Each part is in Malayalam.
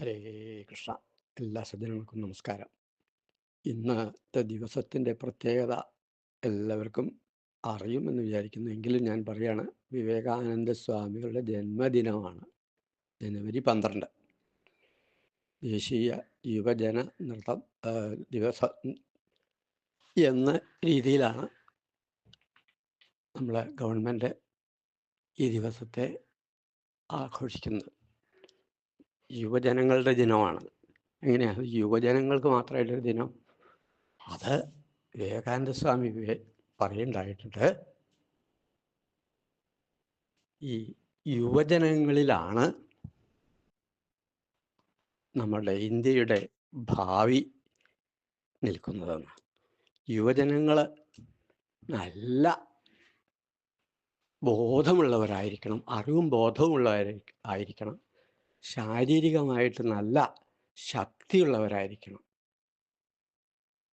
ഹരേ കൃഷ്ണ. എല്ലാ സജ്ജനങ്ങൾക്കും നമസ്കാരം. ഇന്നത്തെ ദിവസത്തിന്റെ പ്രത്യേകത എല്ലാവർക്കും അറിയുമെന്ന് വിചാരിക്കുന്നു. എങ്കിലും ഞാൻ പറയാണ് വിവേകാനന്ദ സ്വാമികളുടെ ജന്മദിനമാണ്. ജനുവരി പന്ത്രണ്ട്. ദേശീയ യുവജന നൃത്തം ദിവസം എന്ന രീതിയിലാണ് നമ്മളെ ഗവൺമെന്റ് ഈ ദിവസത്തെ ആഘോഷിക്കുന്നത്. യുവജനങ്ങളുടെ ദിനമാണ്. എങ്ങനെയാണ് യുവജനങ്ങൾക്ക് മാത്രമായിട്ടൊരു ദിനം. അത് വിവേകാനന്ദ സ്വാമി പറയുണ്ടായിട്ടുണ്ട് ഈ യുവജനങ്ങളിലാണ് നമ്മുടെ ഇന്ത്യയുടെ ഭാവി നിൽക്കുന്നതെന്ന്. യുവജനങ്ങൾ നല്ല ബോധമുള്ളവരായിരിക്കണം അറിവും ബോധവും ഉള്ളവരായി ആയിരിക്കണം. ശാരീരികമായിട്ട് നല്ല ശക്തിയുള്ളവരായിരിക്കണം.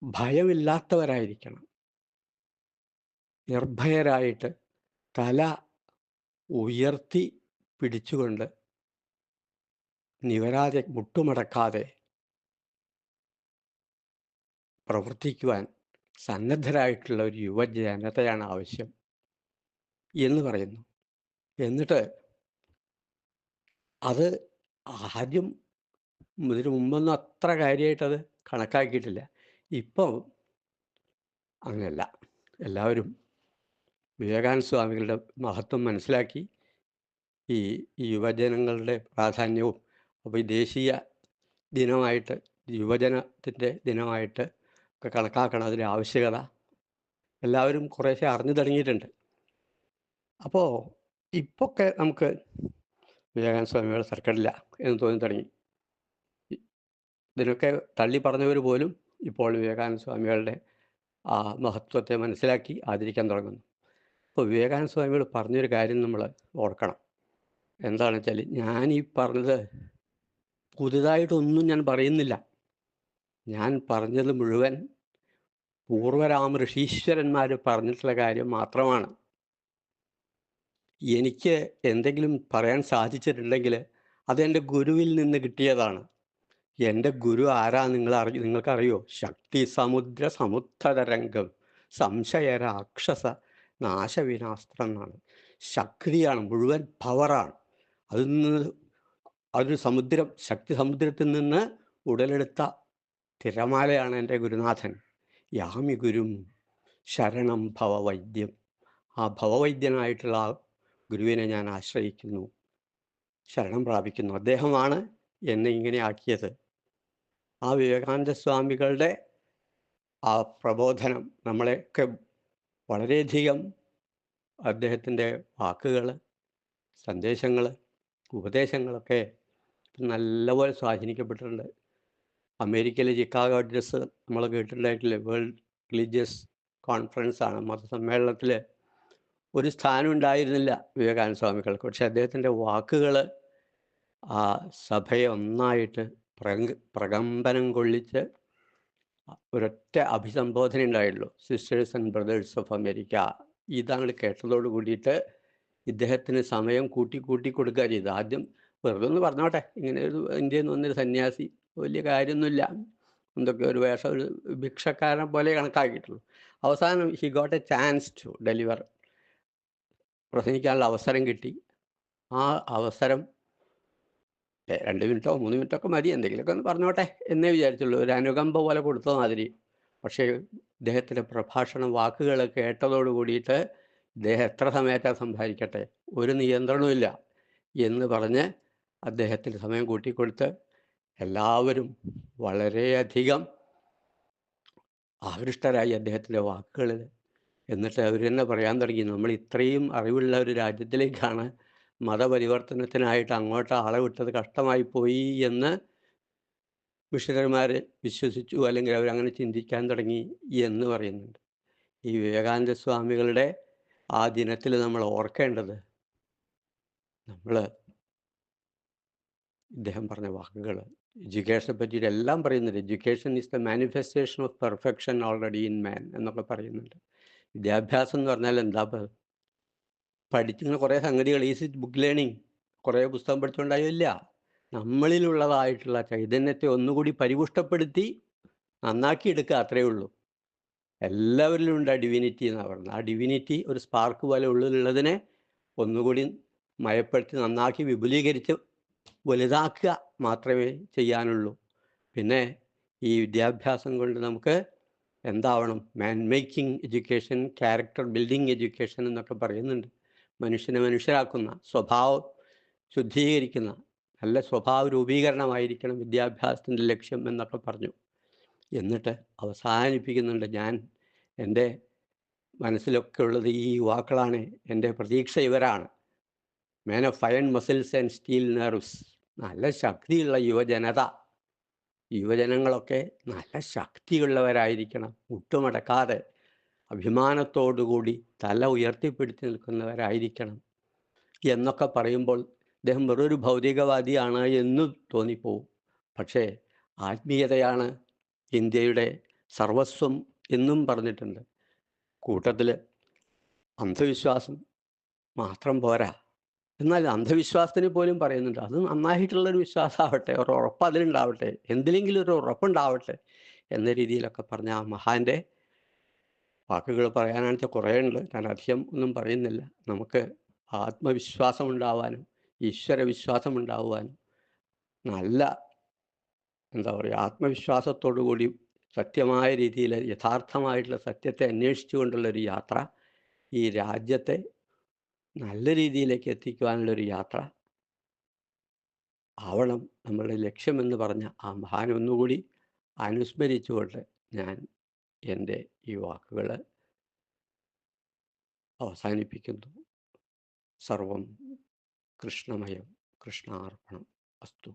ഭയമില്ലാത്തവരായിരിക്കണം. നിർഭയരായിട്ട് തല ഉയർത്തി പിടിച്ചുകൊണ്ട് നിവരാതെ മുട്ടുമടക്കാതെ പ്രവർത്തിക്കുവാൻ സന്നദ്ധരായിട്ടുള്ള ഒരു യുവജനതയാണ് ആവശ്യം എന്ന് പറയുന്നു. എന്നിട്ട് അത് ആദ്യം ഇതിനു മുമ്പൊന്നും അത്ര കാര്യമായിട്ടത് കണക്കാക്കിയിട്ടില്ല. ഇപ്പം അങ്ങനെയല്ല എല്ലാവരും വിവേകാനന്ദ സ്വാമികളുടെ മഹത്വം മനസ്സിലാക്കി. ഈ യുവജനങ്ങളുടെ പ്രാധാന്യവും അപ്പോൾ ഈ ദേശീയ ദിനമായിട്ട് യുവജനത്തിന്റെ ദിനമായിട്ട് ഒക്കെ കണക്കാക്കണം അതിന്റെ ആവശ്യകത. എല്ലാവരും കുറേശ്ശെ അറിഞ്ഞു തുടങ്ങിയിട്ടുണ്ട്. അപ്പോൾ ഇപ്പൊക്കെ നമുക്ക് വിവേകാനന്ദ സ്വാമിയുടെ സർക്കാരില്ല എന്ന് തോന്നി തുടങ്ങി. ഇതിനൊക്കെ തള്ളി പറഞ്ഞവർ പോലും ഇപ്പോൾ വിവേകാനന്ദ സ്വാമികളുടെ ആ മഹത്വത്തെ മനസ്സിലാക്കി ആദരിക്കാൻ തുടങ്ങുന്നു. അപ്പോൾ വിവേകാനന്ദ സ്വാമികൾ പറഞ്ഞൊരു കാര്യം നമ്മൾ ഓർക്കണം. എന്താണെന്ന് വെച്ചാൽ ഞാൻ ഈ പറഞ്ഞത് പുതുതായിട്ടൊന്നും ഞാൻ പറയുന്നില്ല. ഞാൻ പറഞ്ഞത് മുഴുവൻ പൂർവരാമ ഋഷീശ്വരന്മാർ പറഞ്ഞിട്ടുള്ള കാര്യം മാത്രമാണ്. എനിക്ക് എന്തെങ്കിലും പറയാൻ സാധിച്ചിട്ടുണ്ടെങ്കിൽ അതെന്റെ ഗുരുവിൽ നിന്ന് കിട്ടിയതാണ്. എന്റെ ഗുരു ആരാ നിങ്ങൾ അറിയ നിങ്ങൾക്കറിയോ? ശക്തി സമുദ്ര സമുദ്രതരംഗം സംശയ രാക്ഷസ നാശവിനാസ്ത്രം എന്നാണ്. ശക്തിയാണ് മുഴുവൻ പവറാണ് അതിൽ നിന്ന് അതൊരു സമുദ്രം ശക്തി സമുദ്രത്തിൽ നിന്ന് ഉടലെടുത്ത തിരമാലയാണ് എന്റെ ഗുരുനാഥൻ. യാമി ഗുരും ശരണം ഭവവൈദ്യം. ആ ഭവവൈദ്യനായിട്ടുള്ള ആ ഗുരുവിനെ ഞാൻ ആശ്രയിക്കുന്നു ശരണം പ്രാപിക്കുന്നു. അദ്ദേഹമാണ് എന്നെ ഇങ്ങനെ ആക്കിയത്. ആ വിവേകാനന്ദ സ്വാമികളുടെ ആ പ്രബോധനം നമ്മളെയൊക്കെ വളരെയധികം അദ്ദേഹത്തിന്റെ വാക്കുകൾ സന്ദേശങ്ങൾ ഉപദേശങ്ങളൊക്കെ നല്ലപോലെ സ്വാധീനിക്കപ്പെട്ടിട്ടുണ്ട്. അമേരിക്കയിലെ ചിക്കാഗോ അഡ്രസ്സ് നമ്മൾ കേട്ടിട്ടുണ്ടായിട്ടില്ലേ? വേൾഡ് റിലീജിയസ് കോൺഫറൻസ് ആണ് മതസമ്മേളനത്തിൽ ഒരു സ്ഥാനം ഉണ്ടായിരുന്നില്ല വിവേകാനന്ദ സ്വാമികൾക്ക് പക്ഷെ അദ്ദേഹത്തിന്റെ വാക്കുകൾ ആ സഭയെ ഒന്നായിട്ട് പ്രക പ്രകമ്പനം കൊള്ളിച്ച് ഒരൊറ്റ അഭിസംബോധന ഉണ്ടായുള്ളൂ. Sisters and brothers of America ഇതാണ് കേട്ടതോട് കൂടിയിട്ട് ഇദ്ദേഹത്തിന് സമയം കൂട്ടി കൂട്ടി കൊടുക്കുക ചെയ്തു. ആദ്യം വെറുതെ ഒന്ന് പറഞ്ഞോട്ടെ. ഇങ്ങനെ ഒരു ഇന്ത്യയിൽ നിന്ന് വന്നൊരു സന്യാസി. വലിയ കാര്യമൊന്നുമില്ല. എന്തൊക്കെ ഒരു വേഷം ഒരു ഭിക്ഷക്കാരനെ പോലെ കണക്കാക്കിയിട്ടുള്ളൂ. അവസാനം he got a chance to deliver പ്രസംഗിക്കാനുള്ള അവസരം കിട്ടി. ആ അവസരം രണ്ട് മിനിറ്റോ മൂന്ന് മിനിറ്റോ ഒക്കെ മതി എന്തെങ്കിലുമൊക്കെ ഒന്ന് പറഞ്ഞോട്ടെ എന്നേ വിചാരിച്ചുള്ളൂ. ഒരു അനുകമ്പ പോലെ കൊടുത്ത മാതിരി. പക്ഷേ ഇദ്ദേഹത്തിന്റെ പ്രഭാഷണം വാക്കുകൾ കേട്ടതോട് കൂടിയിട്ട് ഇദ്ദേഹം എത്ര സമയത്താ സംസാരിക്കട്ടെ? ഒരു നിയന്ത്രണവുമില്ല എന്ന് പറഞ്ഞ് അദ്ദേഹത്തിന് സമയം കൂട്ടിക്കൊടുത്ത് എല്ലാവരും വളരെയധികം ആകൃഷ്ടരായി അദ്ദേഹത്തിന്റെ വാക്കുകളിൽ. എന്നിട്ട് അവർ തന്നെ പറയാൻ തുടങ്ങി നമ്മൾ ഇത്രയും അറിവുള്ള ഒരു രാജ്യത്തിലേക്കാണ് മതപരിവർത്തനത്തിനായിട്ട് അങ്ങോട്ട് ആളെ വിട്ടത് കഷ്ടമായി പോയി എന്ന് മിഷണറിമാർ വിശ്വസിച്ചു അല്ലെങ്കിൽ അവരങ്ങനെ ചിന്തിക്കാൻ തുടങ്ങി എന്ന് പറയുന്നുണ്ട്. ഈ വിവേകാനന്ദ സ്വാമികളുടെ ആ ദിനത്തിൽ നമ്മൾ ഓർക്കേണ്ടത് നമ്മൾ ഇദ്ദേഹം പറഞ്ഞ വാക്കുകൾ എഡ്യൂക്കേഷനെ പറ്റിയിട്ട് എല്ലാം പറയുന്നുണ്ട്. Education is the manifestation of perfection already in man എന്നൊക്കെ പറയുന്നുണ്ട്. വിദ്യാഭ്യാസം എന്ന് പറഞ്ഞാൽ എന്താ? പഠിച്ചിങ്ങനെ കുറേ സംഗതികൾ ഈസി ബുക്ക് ലേണിംഗ് കുറേ പുസ്തകം പഠിച്ചുകൊണ്ടായോ ഇല്ല. നമ്മളിലുള്ളതായിട്ടുള്ള ചൈതന്യത്തെ ഒന്നുകൂടി പരിപുഷ്ടപ്പെടുത്തി നന്നാക്കിയെടുക്കുക അത്രയേ ഉള്ളൂ. എല്ലാവരിലും ഉണ്ട് ആ ഡിവിനിറ്റി എന്നാണ് പറയുന്നത്. ആ ഡിവിനിറ്റി ഒരു സ്പാർക്ക് പോലെ ഉള്ളിലുള്ളതിനെ ഒന്നുകൂടി മയപ്പെടുത്തി നന്നാക്കി വിപുലീകരിച്ച് വലുതാക്കുക മാത്രമേ ചെയ്യാനുള്ളൂ. പിന്നെ ഈ വിദ്യാഭ്യാസം കൊണ്ട് നമുക്ക് എന്താവണം? Man making education character building education എന്നൊക്കെ പറയുന്നുണ്ട്. മനുഷ്യനെ മനുഷ്യരാക്കുന്ന സ്വഭാവം ശുദ്ധീകരിക്കുന്ന നല്ല സ്വഭാവ രൂപീകരണമായിരിക്കണം വിദ്യാഭ്യാസത്തിന്റെ ലക്ഷ്യം എന്നൊക്കെ പറഞ്ഞു. എന്നിട്ട് അവസാനിപ്പിക്കുന്നുണ്ട് ഞാൻ എന്റെ മനസ്സിലൊക്കെ ഉള്ളത് ഈ യുവാക്കളാണ്. എന്റെ പ്രതീക്ഷ ഇവരാണ്. Man of iron muscles and steel nerves നല്ല ശക്തിയുള്ള യുവജനത. യുവജനങ്ങളൊക്കെ നല്ല ശക്തിയുള്ളവരായിരിക്കണം. മുട്ടുമടക്കാതെ അഭിമാനത്തോടുകൂടി തല ഉയർത്തിപ്പിടിച്ച് നിൽക്കുന്നവരായിരിക്കണം എന്നൊക്കെ പറയുമ്പോൾ അദ്ദേഹം വെറൊരു ഭൗതികവാദിയാണ് എന്ന് തോന്നിപ്പോവും. പക്ഷേ ആത്മീയതയാണ് ഇന്ത്യയുടെ സർവസ്വം എന്നും പറഞ്ഞിട്ടുണ്ട്. കൂട്ടത്തിൽ അന്ധവിശ്വാസം മാത്രം പോരാ. എന്നാൽ അന്ധവിശ്വാസത്തിന് പോലും പറയുന്നുണ്ട്. അത് നന്നായിട്ടുള്ളൊരു വിശ്വാസമാവട്ടെ ഒരു ഉറപ്പ് അതിലുണ്ടാവട്ടെ എന്തിലെങ്കിലും ഒരു ഉറപ്പുണ്ടാവട്ടെ എന്ന രീതിയിലൊക്കെ പറഞ്ഞ ആ മഹാന്റെ വാക്കുകൾ പറയാനാണെങ്കിൽ കുറേ ഉണ്ട്. ഞാൻ അധികം ഒന്നും പറയുന്നില്ല. നമുക്ക് ആത്മവിശ്വാസം ഉണ്ടാവാനും ഈശ്വര വിശ്വാസം ഉണ്ടാവാനും നല്ല എന്താ പറയുക ആത്മവിശ്വാസത്തോടു കൂടി സത്യമായ രീതിയിൽ യഥാർത്ഥമായിട്ടുള്ള സത്യത്തെ അന്വേഷിച്ചുകൊണ്ടുള്ളൊരു യാത്ര ഈ രാജ്യത്തെ നല്ല രീതിയിലേക്ക് എത്തിക്കുവാനുള്ളൊരു യാത്ര. ആവണം നമ്മളുടെ ലക്ഷ്യമെന്ന് പറഞ്ഞ ആ മഹാൻ ഒന്നുകൂടി അനുസ്മരിച്ചുകൊണ്ട് ഞാൻ എന്റെ ഈ വാക്കുകൾ അവസാനിപ്പിക്കുന്നു. സർവം കൃഷ്ണമയം കൃഷ്ണാർപ്പണം അസ്തു.